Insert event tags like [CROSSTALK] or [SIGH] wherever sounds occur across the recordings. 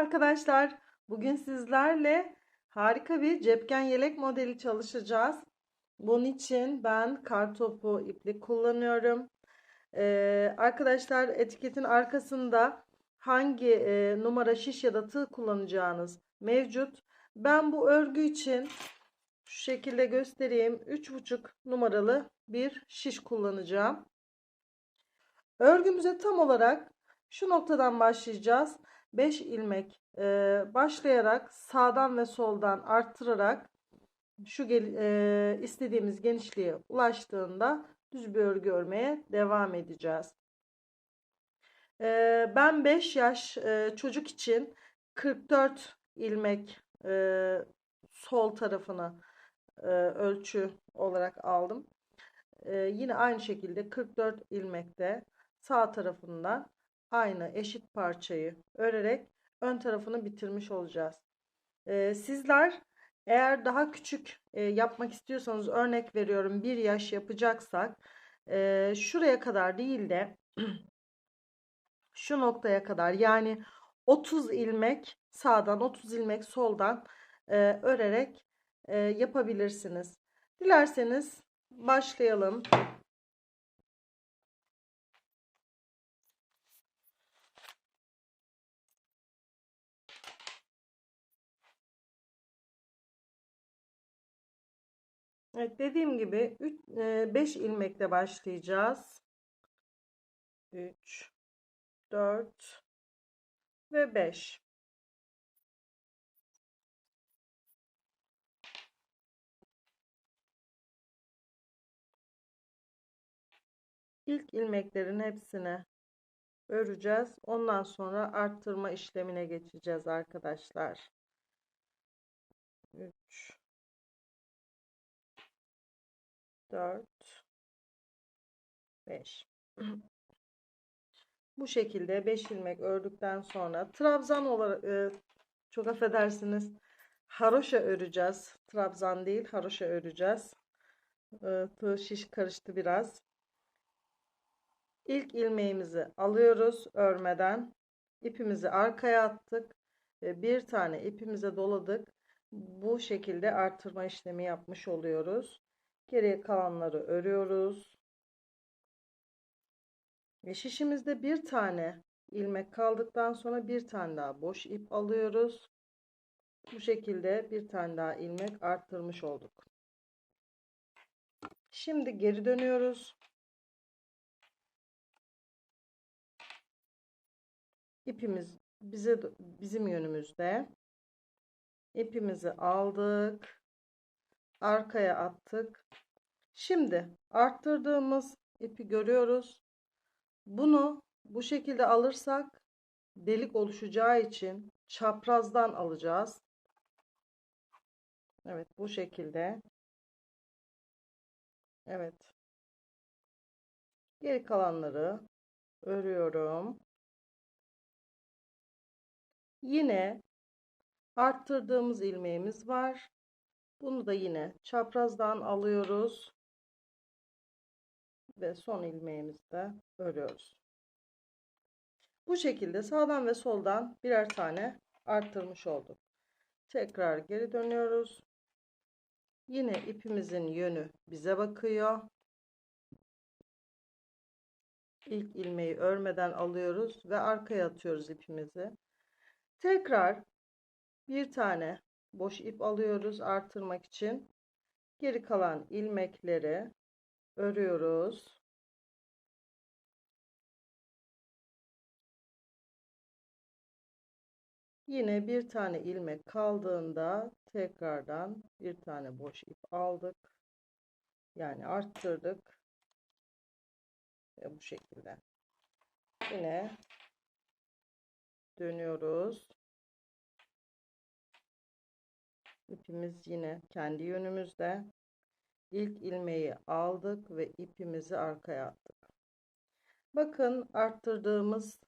arkadaşlar. Bugün sizlerle harika bir cepken yelek modeli çalışacağız. Bunun için ben kartopu iplik kullanıyorum. Ee, arkadaşlar etiketin arkasında hangi e, numara şiş ya da tığ kullanacağınız mevcut. Ben bu örgü için şu şekilde göstereyim. 3,5 numaralı bir şiş kullanacağım. Örgümüze tam olarak şu noktadan başlayacağız. 5 ilmek e, başlayarak sağdan ve soldan arttırarak şu gel, e, istediğimiz genişliğe ulaştığında düz bir örgü örmeye devam edeceğiz. E, ben 5 yaş e, çocuk için 44 ilmek e, sol tarafını e, ölçü olarak aldım. E, yine aynı şekilde 44 ilmekte sağ tarafından aynı eşit parçayı örerek ön tarafını bitirmiş olacağız. Ee, sizler eğer daha küçük e, yapmak istiyorsanız örnek veriyorum bir yaş yapacaksak e, şuraya kadar değil de [CLEARS THROAT] şu noktaya kadar yani 30 ilmek sağdan 30 ilmek soldan e, örerek e, yapabilirsiniz. Dilerseniz başlayalım. Evet dediğim gibi 5 e, ilmekle başlayacağız. 3 4 ve 5. İlk ilmeklerin hepsini öreceğiz. Ondan sonra arttırma işlemine geçeceğiz arkadaşlar. 3 4 5 [CLEARS THROAT] Bu şekilde 5 ilmek ördükten sonra trabzan olarak e, çok affedersiniz haroşa öreceğiz. Trabzan değil haroşa öreceğiz. E, tığ şiş karıştı biraz. İlk ilmeğimizi alıyoruz örmeden. ipimizi arkaya attık ve bir tane ipimize doladık. Bu şekilde artırma işlemi yapmış oluyoruz. Geriye kalanları örüyoruz. Ve şişimizde bir tane ilmek kaldıktan sonra bir tane daha boş ip alıyoruz. Bu şekilde bir tane daha ilmek arttırmış olduk. Şimdi geri dönüyoruz. İpimiz bize bizim yönümüzde. İpimizi aldık arkaya attık. Şimdi arttırdığımız ipi görüyoruz. Bunu bu şekilde alırsak delik oluşacağı için çaprazdan alacağız. Evet bu şekilde. Evet. Geri kalanları örüyorum. Yine arttırdığımız ilmeğimiz var. Bunu da yine çaprazdan alıyoruz. Ve son ilmeğimizde örüyoruz. Bu şekilde sağdan ve soldan birer tane arttırmış olduk. Tekrar geri dönüyoruz. Yine ipimizin yönü bize bakıyor. İlk ilmeği örmeden alıyoruz ve arkaya atıyoruz ipimizi. Tekrar bir tane boş ip alıyoruz artırmak için. Geri kalan ilmekleri örüyoruz. Yine bir tane ilmek kaldığında tekrardan bir tane boş ip aldık. Yani arttırdık. Ve bu şekilde. Yine dönüyoruz. İpimiz yine kendi yönümüzde. İlk ilmeği aldık ve ipimizi arkaya attık. Bakın arttırdığımız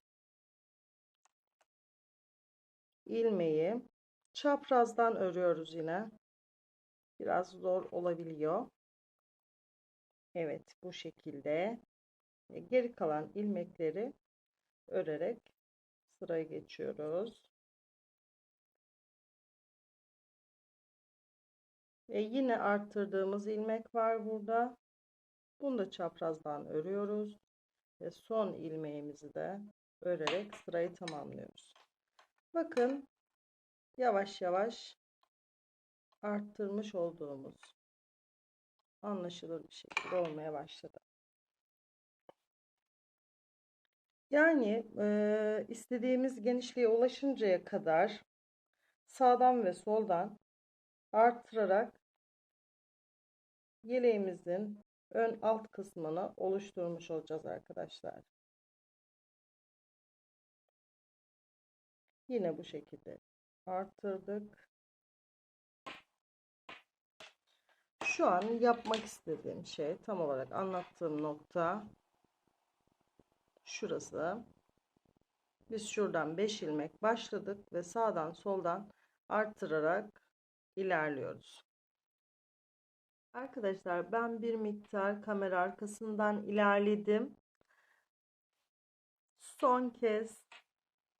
ilmeği çaprazdan örüyoruz yine. Biraz zor olabiliyor. Evet bu şekilde geri kalan ilmekleri örerek sıraya geçiyoruz. Ve yine arttırdığımız ilmek var burada. Bunu da çaprazdan örüyoruz. Ve son ilmeğimizi de örerek sırayı tamamlıyoruz. Bakın yavaş yavaş arttırmış olduğumuz anlaşılır bir şekilde olmaya başladı. Yani e, istediğimiz genişliğe ulaşıncaya kadar sağdan ve soldan arttırarak yeleğimizin ön alt kısmını oluşturmuş olacağız arkadaşlar. Yine bu şekilde arttırdık. Şu an yapmak istediğim şey tam olarak anlattığım nokta şurası. Biz şuradan 5 ilmek başladık ve sağdan soldan arttırarak ilerliyoruz. Arkadaşlar ben bir miktar kamera arkasından ilerledim. Son kez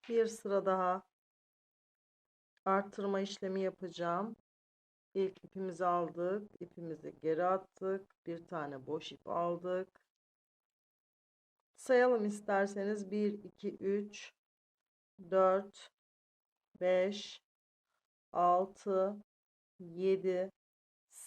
bir sıra daha arttırma işlemi yapacağım. İlk ipimizi aldık. ipimizi geri attık. Bir tane boş ip aldık. Sayalım isterseniz 1, 2, 3, 4, 5, 6, 7,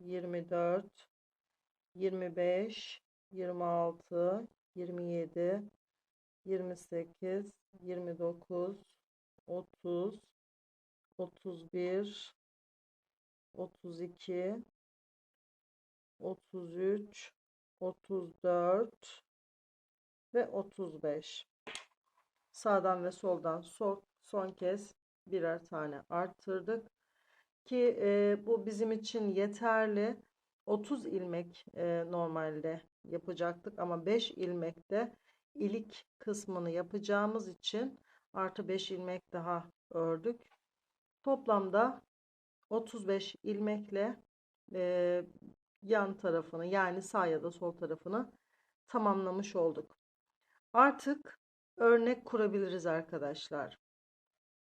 24, 25, 26, 27, 28, 29, 30, 31, 32, 33, 34 ve 35. Sağdan ve soldan son, son kez birer tane arttırdık. Ki e, bu bizim için yeterli. 30 ilmek e, normalde yapacaktık ama 5 ilmekte ilik kısmını yapacağımız için artı 5 ilmek daha ördük. Toplamda 35 ilmekle e, yan tarafını yani sağ ya da sol tarafını tamamlamış olduk. Artık örnek kurabiliriz arkadaşlar.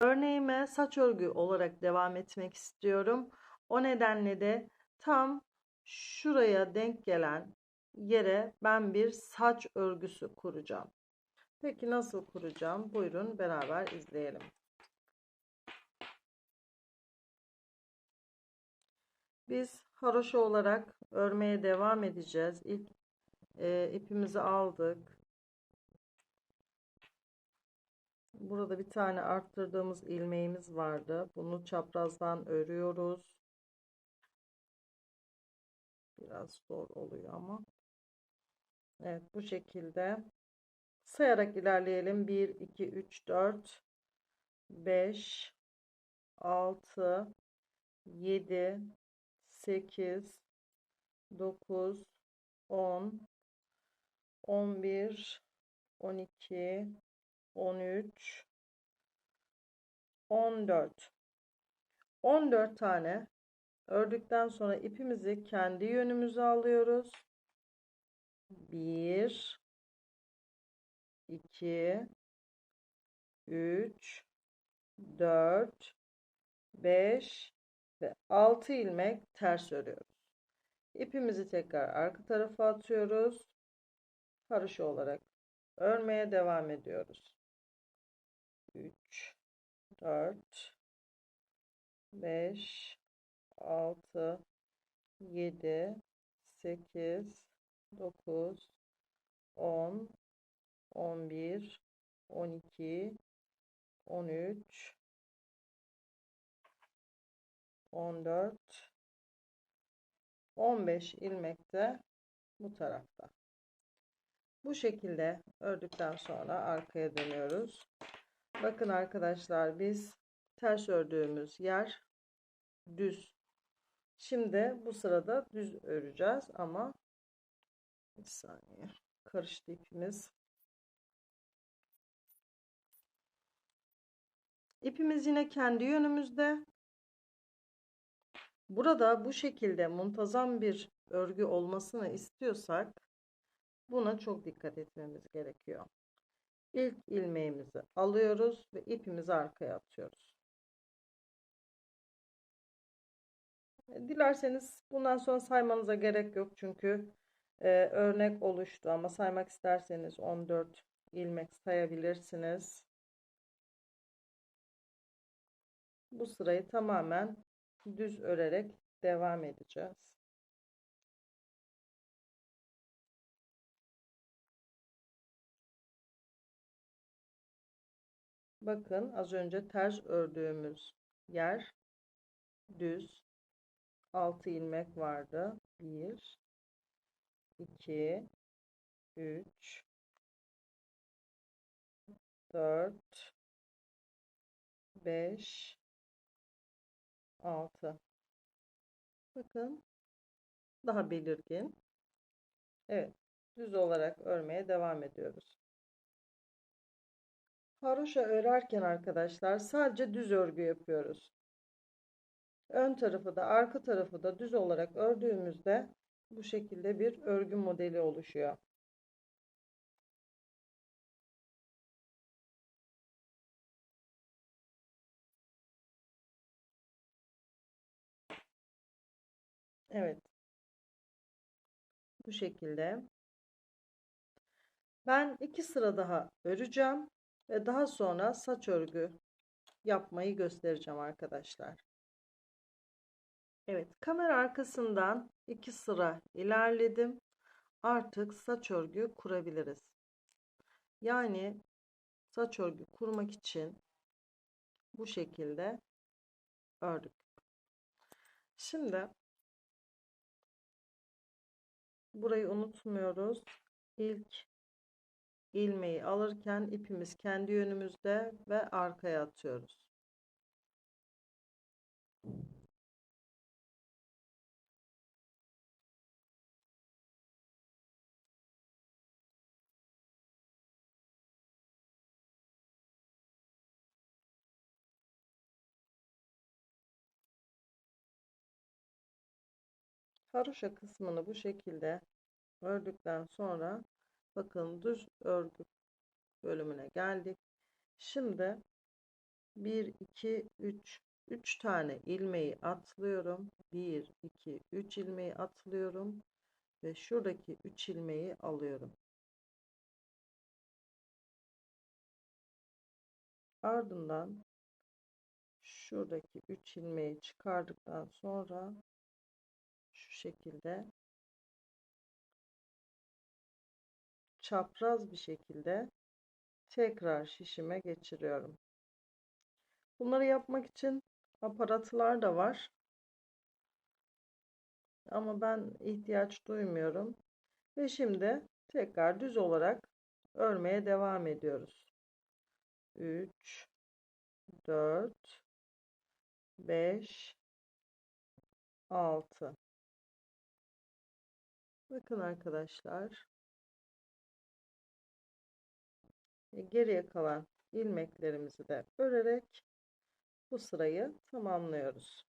Örneğime saç örgü olarak devam etmek istiyorum. O nedenle de tam şuraya denk gelen yere ben bir saç örgüsü kuracağım. Peki nasıl kuracağım? Buyurun beraber izleyelim. Biz haroşa olarak örmeye devam edeceğiz. İlk e, ipimizi aldık. Burada bir tane arttırdığımız ilmeğimiz vardı. Bunu çaprazdan örüyoruz. Biraz zor oluyor ama. Evet bu şekilde sayarak ilerleyelim. 1, 2, 3, 4, 5, 6, 7, 8, 9, 10, 11, 12, 13, 14. 14 tane ördükten sonra ipimizi kendi yönümüze alıyoruz. 1 2 3 4 5 ve 6 ilmek ters örüyoruz. İpimizi tekrar arka tarafa atıyoruz. Karışı olarak örmeye devam ediyoruz. 3 4 5 6 7 8 9 10 11 12 13 14 15 ilmek de bu tarafta. Bu şekilde ördükten sonra arkaya dönüyoruz. Bakın arkadaşlar biz ters ördüğümüz yer düz Şimdi bu sırada düz öreceğiz ama bir saniye karıştı ipimiz. İpimiz yine kendi yönümüzde. Burada bu şekilde muntazam bir örgü olmasını istiyorsak buna çok dikkat etmemiz gerekiyor. İlk ilmeğimizi alıyoruz ve ipimizi arkaya atıyoruz. Dilerseniz bundan sonra saymanıza gerek yok çünkü e, örnek oluştu ama saymak isterseniz 14 ilmek sayabilirsiniz. Bu sırayı tamamen düz örerek devam edeceğiz. Bakın az önce ters ördüğümüz yer düz. 6 ilmek vardı. 1 2 3 4 5 6 bakın daha belirgin. Evet düz olarak örmeye devam ediyoruz haroşa örerken arkadaşlar sadece düz örgü yapıyoruz ön tarafı da arka tarafı da düz olarak ördüğümüzde bu şekilde bir örgü modeli oluşuyor Evet. Bu şekilde. Ben iki sıra daha öreceğim ve daha sonra saç örgü yapmayı göstereceğim arkadaşlar. Evet, kamera arkasından iki sıra ilerledim. Artık saç örgü kurabiliriz. Yani saç örgü kurmak için bu şekilde ördük. Şimdi Burayı unutmuyoruz. İlk ilmeği alırken ipimiz kendi yönümüzde ve arkaya atıyoruz. haroşa kısmını bu şekilde ördükten sonra bakın düz örgü bölümüne geldik. Şimdi 1 2 3 3 tane ilmeği atlıyorum. 1 2 3 ilmeği atlıyorum ve şuradaki 3 ilmeği alıyorum. Ardından şuradaki 3 ilmeği çıkardıktan sonra şekilde çapraz bir şekilde tekrar şişime geçiriyorum. Bunları yapmak için aparatlar da var. Ama ben ihtiyaç duymuyorum. Ve şimdi tekrar düz olarak örmeye devam ediyoruz. 3 4 5 6 Bakın arkadaşlar. Geriye kalan ilmeklerimizi de örerek bu sırayı tamamlıyoruz.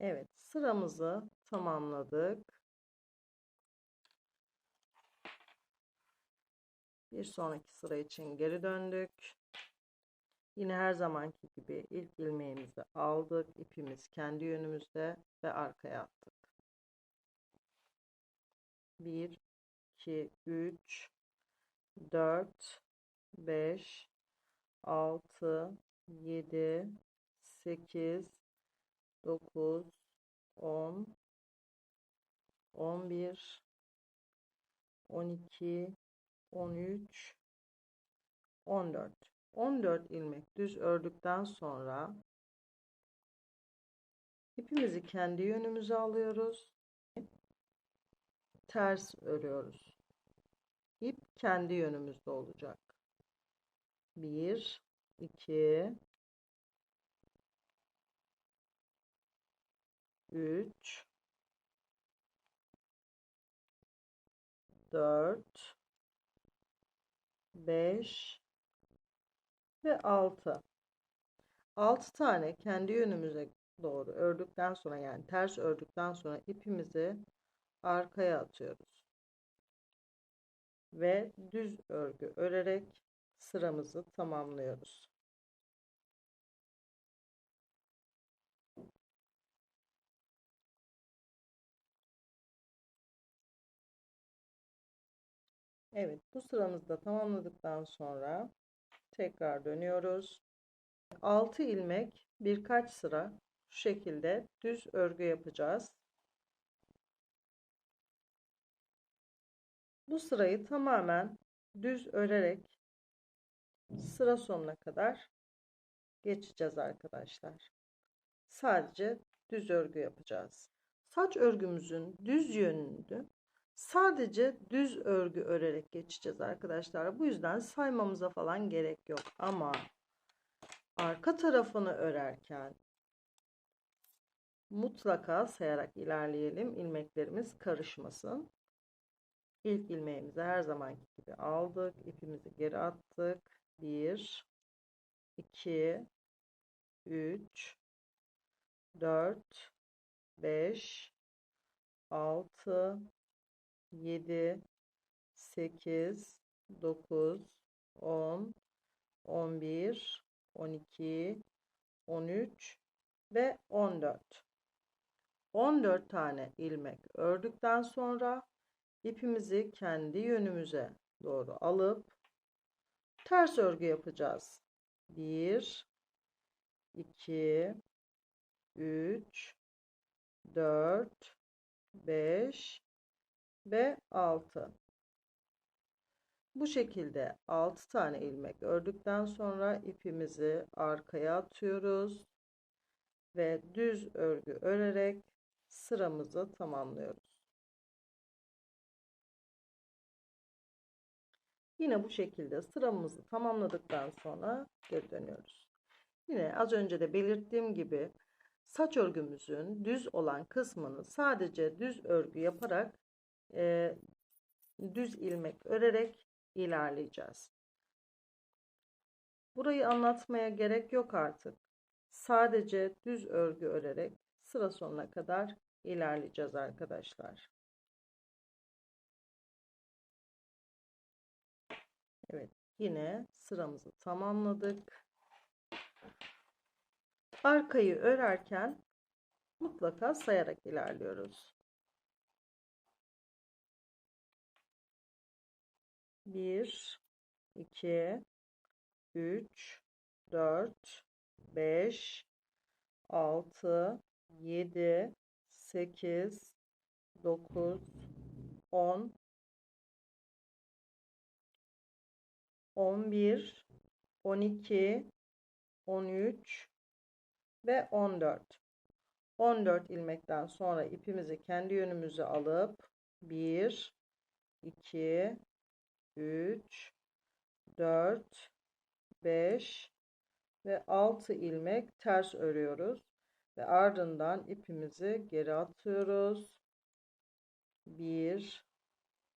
Evet sıramızı tamamladık. Bir sonraki sıra için geri döndük. Yine her zamanki gibi ilk ilmeğimizi aldık. ipimiz kendi yönümüzde ve arkaya attık. 1 2 3 4 5 6 7 8 9 10 11 12 13 14 14 ilmek düz ördükten sonra ipimizi kendi yönümüze alıyoruz. Ters örüyoruz. İp kendi yönümüzde olacak. 1 2 3 4 5 ve 6 6 tane kendi yönümüze doğru ördükten sonra yani ters ördükten sonra ipimizi arkaya atıyoruz. Ve düz örgü örerek sıramızı tamamlıyoruz. Evet, bu sıramızı da tamamladıktan sonra tekrar dönüyoruz. 6 ilmek birkaç sıra şu şekilde düz örgü yapacağız. Bu sırayı tamamen düz örerek sıra sonuna kadar geçeceğiz arkadaşlar. Sadece düz örgü yapacağız. Saç örgümüzün düz yönünü sadece düz örgü örerek geçeceğiz arkadaşlar. Bu yüzden saymamıza falan gerek yok. Ama arka tarafını örerken mutlaka sayarak ilerleyelim. ilmeklerimiz karışmasın. İlk ilmeğimizi her zamanki gibi aldık. ipimizi geri attık. 1 2 3 4 5 6 7 8 9 10 11 12 13 ve 14 14 tane ilmek ördükten sonra ipimizi kendi yönümüze doğru alıp ters örgü yapacağız. 1 2 3 4 5 ve 6 bu şekilde 6 tane ilmek ördükten sonra ipimizi arkaya atıyoruz ve düz örgü örerek sıramızı tamamlıyoruz. Yine bu şekilde sıramızı tamamladıktan sonra geri dönüyoruz. Yine az önce de belirttiğim gibi saç örgümüzün düz olan kısmını sadece düz örgü yaparak e, düz ilmek örerek ilerleyeceğiz. Burayı anlatmaya gerek yok artık. Sadece düz örgü örerek sıra sonuna kadar ilerleyeceğiz arkadaşlar. Yine sıramızı tamamladık. Arkayı örerken mutlaka sayarak ilerliyoruz. 1 2 3 4 5 6 7 8 9 10 11 12 13 ve 14 14 ilmekten sonra ipimizi kendi yönümüze alıp 1 2 3 4 5 ve 6 ilmek ters örüyoruz ve ardından ipimizi geri atıyoruz. 1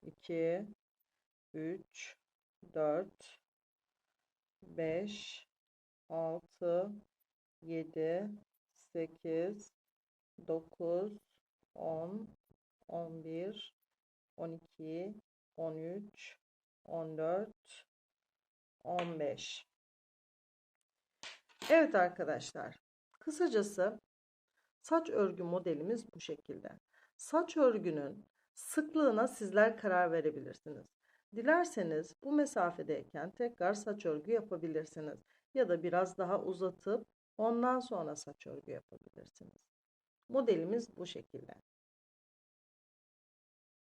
2 3 4 5 6 7 8 9 10 11 12 13 14 15 Evet arkadaşlar kısacası saç örgü modelimiz bu şekilde. Saç örgünün sıklığına sizler karar verebilirsiniz dilerseniz bu mesafedeyken tekrar saç örgü yapabilirsiniz ya da biraz daha uzatıp ondan sonra saç örgü yapabilirsiniz. Modelimiz bu şekilde